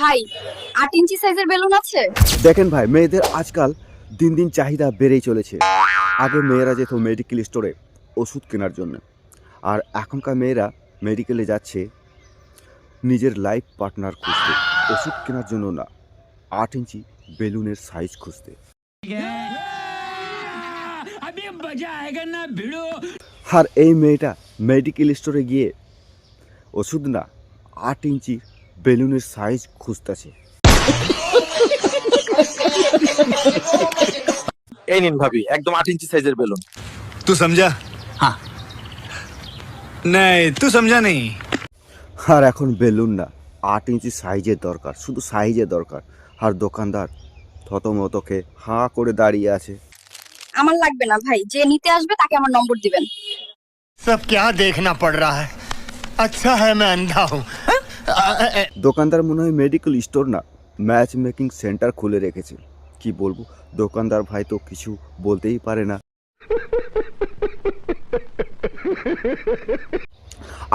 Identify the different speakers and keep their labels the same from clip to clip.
Speaker 1: ভাই, আট ইঞ্চি সাইজের বেলুন আছে?
Speaker 2: দেখেন ভাই, মেয়েদের আজকাল দিন দিন চাহিদা বেড়েই চলেছে। আগে মেয়েরা যেত মেডিকেল স্টোরে ওষুধ কেনার জন্য। আর এখনকার মেয়েরা মেডিকেলে যাচ্ছে নিজের লাইফ পার্টনার খুঁজতে। ওষুধ কেনার জন্য না, আট ইঞ্চি বেলুনের সাইজ খুঁজতে। আর এই মেয়েটা মেডিকেল স্টোরে গিয়ে ওষুধ না, আট ইঞ্চি বেলুনের সাইজ খুঁজতেছে
Speaker 3: এই নিন ভাবি একদম আট ইঞ্চি সাইজের বেলুন
Speaker 4: तू समझा हाँ नहीं तू समझा नहीं
Speaker 2: আর এখন বেলুন না আট ইঞ্চি সাইজের দরকার শুধু সাইজের দরকার আর দোকানদার থতমতকে হাঁ করে দাঁড়িয়ে আছে
Speaker 1: আমার লাগবে না ভাই যে নিতে আসবে তাকে আমার নম্বর দিবেন
Speaker 5: सब क्या देखना पड़ रहा है अच्छा है मैं अंधा हूँ
Speaker 2: দোকানদার মনে হয় মেডিকেল স্টোর না ম্যাচ মেকিং সেন্টার খুলে রেখেছে। কি বলব, দোকানদার ভাই তো কিছু বলতেই পারে না।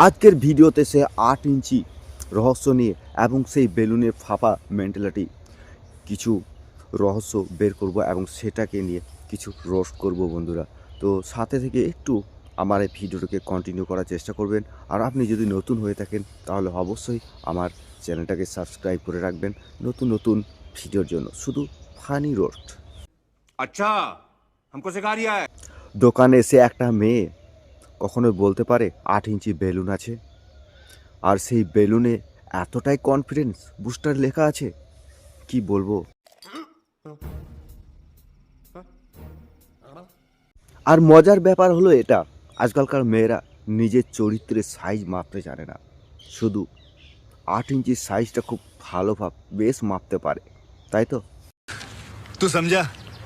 Speaker 2: আজকের ভিডিওতে সে আট ইঞ্চি রহস্য নিয়ে এবং সেই বেলুনের ফাঁপা মেন্টালিটি কিছু রহস্য বের করব এবং সেটাকে নিয়ে কিছু রোস্ট করব বন্ধুরা। তো সাথে থেকে একটু আমার এই ভিডিওটাকে কন্টিনিউ করার চেষ্টা করবেন আর আপনি যদি নতুন হয়ে থাকেন তাহলে অবশ্যই আমার চ্যানেলটাকে সাবস্ক্রাইব করে রাখবেন নতুন নতুন ভিডিওর জন্য শুধু ফানি রোস্ট
Speaker 6: अच्छा हमको सिखा रिया है
Speaker 2: দোকানে এসে একটা মেয়ে কখনো বলতে পারে আট ইঞ্চি বেলুন আছে আর সেই বেলুনে এতটাই কনফিডেন্স বুস্টার লেখা আছে কি বলবো আর মজার ব্যাপার হলো এটা আজকালকার মেয়েরা নিজের চরিত্রের সাইজ মাপতে জানে না। শুধু আট ইঞ্চির সাইজটা খুব ভালো ভাব বেশ মাপতে পারে। তাই তো?
Speaker 4: তুই সমঝা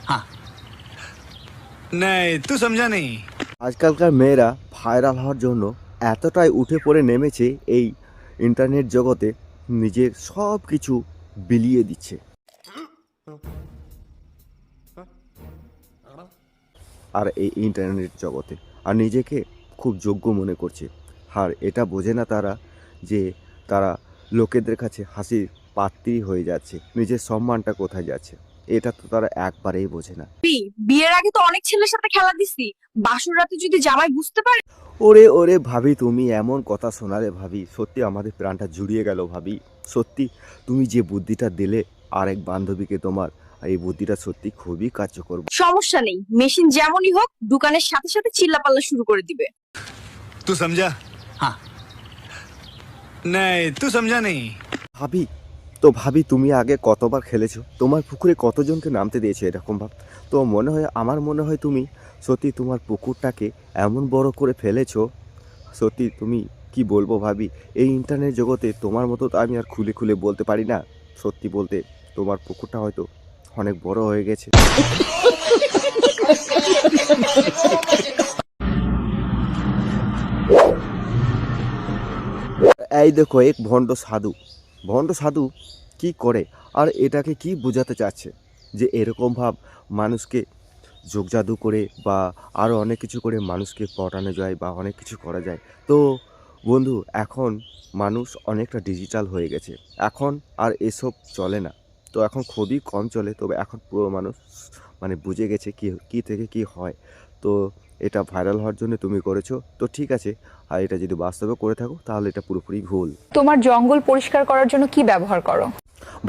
Speaker 4: হ্যাঁ তুই সমঝা নেই
Speaker 2: আজকালকার মেয়েরা ভাইরাল হওয়ার জন্য এতটাই উঠে পড়ে নেমেছে এই ইন্টারনেট জগতে নিজের সব কিছু বিলিয়ে দিচ্ছে। আর এই ইন্টারনেট জগতে আর নিজেকে খুব যোগ্য মনে করছে। আর এটা বোঝে না তারা যে তারা লোকেদের কাছে হাসির পাত্রী হয়ে যাচ্ছে নিজের সম্মানটা কোথায় যাচ্ছে। এটা তো তারা একবারেই বোঝে না।
Speaker 1: বিয়ের আগে তো অনেক ছেলের সাথে খেলা দিছি। বাসুর রাতে যদি জামাই বুঝতে পারে
Speaker 2: ওরে ওরে ভাবি তুমি এমন কথা শোনালে ভাবি। সত্যি আমাদের প্রাণটা জুড়িয়ে গেল ভাবি। সত্যি তুমি যে বুদ্ধিটা দিলে আরেক বান্ধবীকে তোমার এই বুদ্ধিটা সত্যি খুবই কার্যকর।
Speaker 1: সমস্যা নেই। মেশিন যেমনই হোক দোকানের সাথে সাথে চিল্লাপাল্লা শুরু করে দিবে।
Speaker 4: তুই সমঝা হ্যাঁ নাই তুই সমঝা নেই
Speaker 2: ভাবি তো ভাবি তুমি আগে কতবার খেলেছো? তোমার পুকুরে কতজনকে নামতে দিয়েছ এরকম ভাব? তো মনে হয় আমার মনে হয় তুমি সত্যি তোমার পুকুরটাকে এমন বড় করে ফেলেছো। সত্যি তুমি কি বলব ভাবি এই ইন্টারনেট জগতে তোমার মতো তো আমি আর খুলে খুলে বলতে পারি না। সত্যি বলতে তোমার পুকুরটা হয়তো অনেক বড় হয়ে গেছে। এই দেখো, এক ভণ্ড সাধু। ভণ্ড সাধু কি করে? আর এটাকে কি বোঝাতে চাচ্ছে? যে এরকম ভাব মানুষকে যোগ জাদু করে বা আরও অনেক কিছু করে মানুষকে পটানো যায় বা অনেক কিছু করা যায়। তো বন্ধু, এখন মানুষ অনেকটা ডিজিটাল হয়ে গেছে। এখন আর এসব চলে না। তো এখন খুবই কম চলে তবে এখন পুরো মানুষ মানে বুঝে গেছে কি কী থেকে কি হয়। তো এটা ভাইরাল হওয়ার জন্য তুমি করেছ তো ঠিক আছে। আর এটা যদি বাস্তবে করে থাকো তাহলে এটা পুরোপুরি ভুল।
Speaker 7: তোমার জঙ্গল পরিষ্কার করার জন্য কি ব্যবহার করো?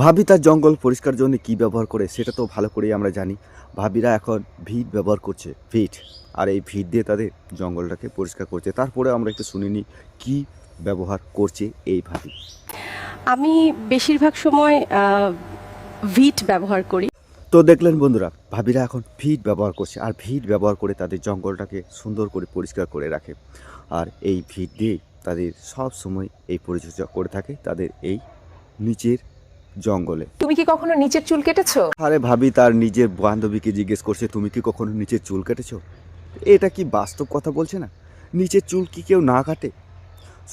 Speaker 2: ভাবি তার জঙ্গল পরিষ্কার জন্য কি ব্যবহার করে সেটা তো ভালো করেই আমরা জানি। ভাবিরা এখন ভিট ব্যবহার করছে ভিট। আর এই ভিট দিয়ে তাদের জঙ্গলটাকে পরিষ্কার করছে। তারপরে আমরা একটু শুনিনি কি ব্যবহার করছে এই ভাবি।
Speaker 8: আমি বেশিরভাগ সময় ভিট ব্যবহার করি।
Speaker 2: তো দেখলেন বন্ধুরা ভাবিরা এখন ভিট ব্যবহার করছে আর ভিট ব্যবহার করে তাদের জঙ্গলটাকে সুন্দর করে পরিষ্কার করে রাখে। আর এই ভিট দিয়ে তাদের সব সময় এই পরিচর্যা করে থাকে তাদের এই নিচের জঙ্গলে।
Speaker 7: তুমি কি কখনো নিচের চুল কেটেছো?
Speaker 2: আরে ভাবি তার নিজের বান্ধবীকে জিজ্ঞেস করছে তুমি কি কখনো নিচের চুল কেটেছো? এটা কি বাস্তব কথা বলছে না? নিচের চুল কি কেউ না কাটে?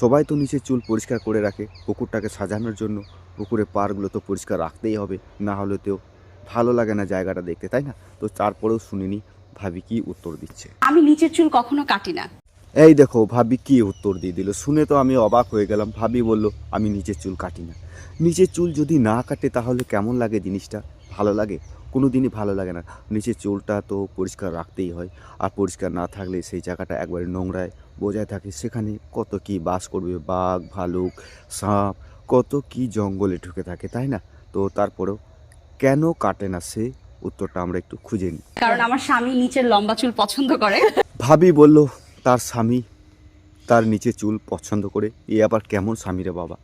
Speaker 2: সবাই তো নিচের চুল পরিষ্কার করে রাখে পুকুরটাকে সাজানোর জন্য পুকুরের পাড়গুলো তো পরিষ্কার রাখতেই হবে না হলে তো ভালো লাগে না জায়গাটা দেখতে তাই না? তো তারপরেও শুনিনি ভাবি কি উত্তর দিচ্ছে।
Speaker 8: আমি নিচের চুল কখনো কাটি না।
Speaker 2: এই দেখো ভাবি কি উত্তর দিয়ে দিল। শুনে তো আমি অবাক হয়ে গেলাম। ভাবি বলল আমি নিচের চুল কাটি না। নিচের চুল যদি না কাটে তাহলে কেমন লাগে জিনিসটা? ভালো লাগে? কোনো দিনই ভালো লাগে না। নিচের চুলটা তো পরিষ্কার রাখতেই হয়। আর পরিষ্কার না থাকলে সেই জায়গাটা একবারে নোংরায় বোঝায় থাকে। সেখানে কত কি বাস করবে? বাঘ ভালুক সাপ কত কি জঙ্গলে ঢুকে থাকে তাই না? তো তারপরেও কেন কাটে না সে? উত্তরটা আমরা একটু খুঁজে নিই।
Speaker 8: কারণ আমার স্বামী নিচের লম্বা চুল পছন্দ করে।
Speaker 2: ভাবি বলল তার স্বামী তার নিচে চুল পছন্দ করে এ আবার কেমন স্বামী রে বাবা?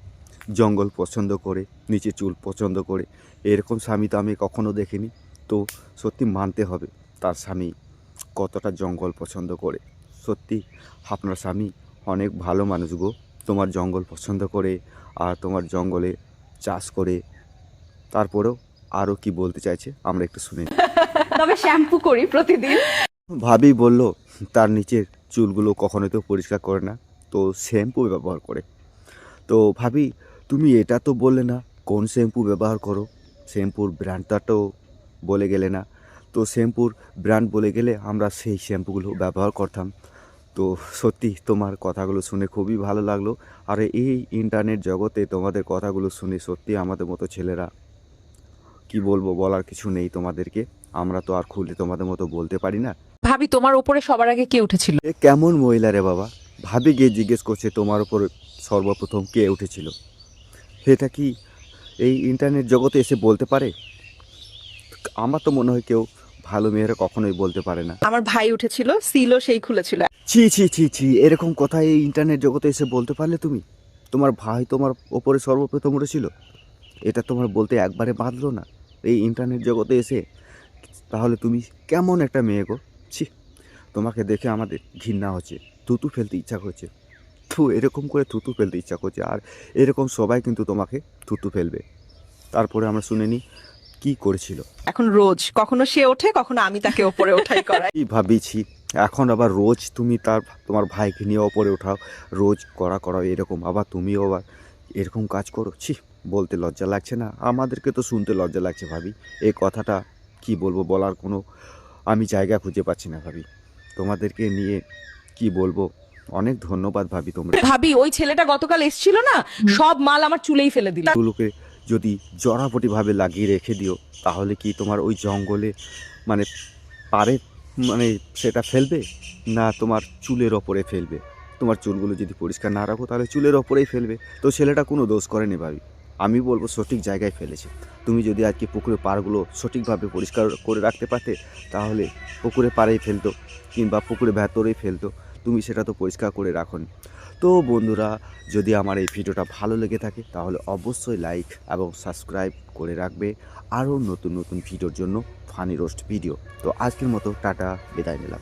Speaker 2: জঙ্গল পছন্দ করে নিচে চুল পছন্দ করে এরকম স্বামী তো আমি কখনো দেখিনি। তো সত্যি মানতে হবে তার স্বামী কতটা জঙ্গল পছন্দ করে। সত্যি আপনার স্বামী অনেক ভালো মানুষ গো। তোমার জঙ্গল পছন্দ করে আর তোমার জঙ্গলে চাষ করে তারপরেও আরও কি বলতে চাইছে আমরা একটু শুনে
Speaker 8: তবে শ্যাম্পু করি প্রতিদিন।
Speaker 2: ভাবি বলল তার নিচের চুলগুলো কখনোই তো পরিষ্কার করে না তো শ্যাম্পু ব্যবহার করে। তো ভাবি তুমি এটা তো বললে না কোন শ্যাম্পু ব্যবহার করো? শ্যাম্পুর ব্র্যান্ডটা তো বলে গেলে না। তো শ্যাম্পুর ব্র্যান্ড বলে গেলে আমরা সেই শ্যাম্পুগুলো ব্যবহার করতাম। তো সত্যি তোমার কথাগুলো শুনে খুবই ভালো লাগল। আর এই ইন্টারনেট জগতে তোমাদের কথাগুলো শুনে সত্যি আমাদের মতো ছেলেরা কি বলব বলার কিছু নেই তোমাদেরকে। আমরা তো আর খুলে তোমাদের মতো বলতে পারি না।
Speaker 9: ভাবি তোমার ওপরে সবার আগে কে উঠেছিল?
Speaker 2: এ কেমন মহিলা রে বাবা? ভাবি গিয়ে জিজ্ঞেস করছে তোমার ওপর সর্বপ্রথম কে উঠেছিল? সেটা কি এই ইন্টারনেট জগতে এসে বলতে পারে? আমার তো মনে হয় কেউ ভালো মেয়েরা কখনোই বলতে পারে না।
Speaker 9: আমার ভাই উঠেছিল সিলও সেই খুলেছিল।
Speaker 2: ছি ছি ছি ছি এরকম কথা এই ইন্টারনেট জগতে এসে বলতে পারলে তুমি? তোমার ভাই তোমার ওপরে সর্বপ্রথম উঠেছিল? এটা তোমার বলতে একবারে বাঁধলো না। এই ইন্টারনেট জগতে এসে তাহলে তুমি কেমন একটা মেয়ে গো? ছি তোমাকে দেখে আমাদের ঘৃণা হচ্ছে থুতু ফেলতে ইচ্ছা করছে। থু এরকম করে থুতু ফেলতে ইচ্ছা করছে আর এরকম সবাই কিন্তু তোমাকে থুতু ফেলবে। তারপরে আমরা শুনে নিই কী করেছিল?
Speaker 9: এখন রোজ। কখনো সে ওঠে কখনো আমি তাকে ওপরে ওঠাই করাই।
Speaker 2: কি ভাবিছি? এখন আবার রোজ তুমি তার তোমার ভাইকে নিয়ে ওপরে ওঠাও রোজ করা করাও এরকম। আবার তুমিও আবার এরকম কাজ করো? ছি বলতে লজ্জা লাগছে না। আমাদেরকে তো শুনতে লজ্জা লাগছে ভাবি। এই কথাটা কি বলব বলার কোনো আমি জায়গা খুঁজে পাচ্ছি না ভাবি। তোমাদেরকে নিয়ে কি বলব? অনেক ধন্যবাদ ভাবি তোমরা।
Speaker 9: ভাবি ওই ছেলেটা গতকাল এসেছিল না? সব মাল আমার চুলেই ফেলে দিল।
Speaker 2: গুলোকে যদি জড়াপটিভাবে লাগিয়ে রেখে দিও, তাহলে কি তোমার ওই জঙ্গলে মানে পারে মানে সেটা ফেলবে? না তোমার চুলের ওপরে ফেলবে। তোমার চুলগুলো যদি পরিষ্কার না রাখো, তাহলে চুলের ওপরেই ফেলবে। তো ছেলেটা কোনো দোষ করেনি ভাবি। আমি বলব সঠিক জায়গায় ফেলেছে। তুমি যদি আজকে পুকুরে পাড়গুলো সঠিকভাবে পরিষ্কার করে রাখতে পারতে, তাহলে পুকুরে পাড়েই ফেলতো, কিংবা পুকুরে ভেতরেই ফেলতো। তুমি সেটা তো পরিষ্কার করে রাখোনি। তো বন্ধুরা, যদি আমার এই ভিডিওটা ভালো লেগে থাকে, তাহলে অবশ্যই লাইক এবং সাবস্ক্রাইব করে রাখবে। আরও নতুন নতুন ভিডিওর জন্য ফানি রোস্ট ভিডিও। তো আজকের মতো, টাটা, বিদায় নিলাম।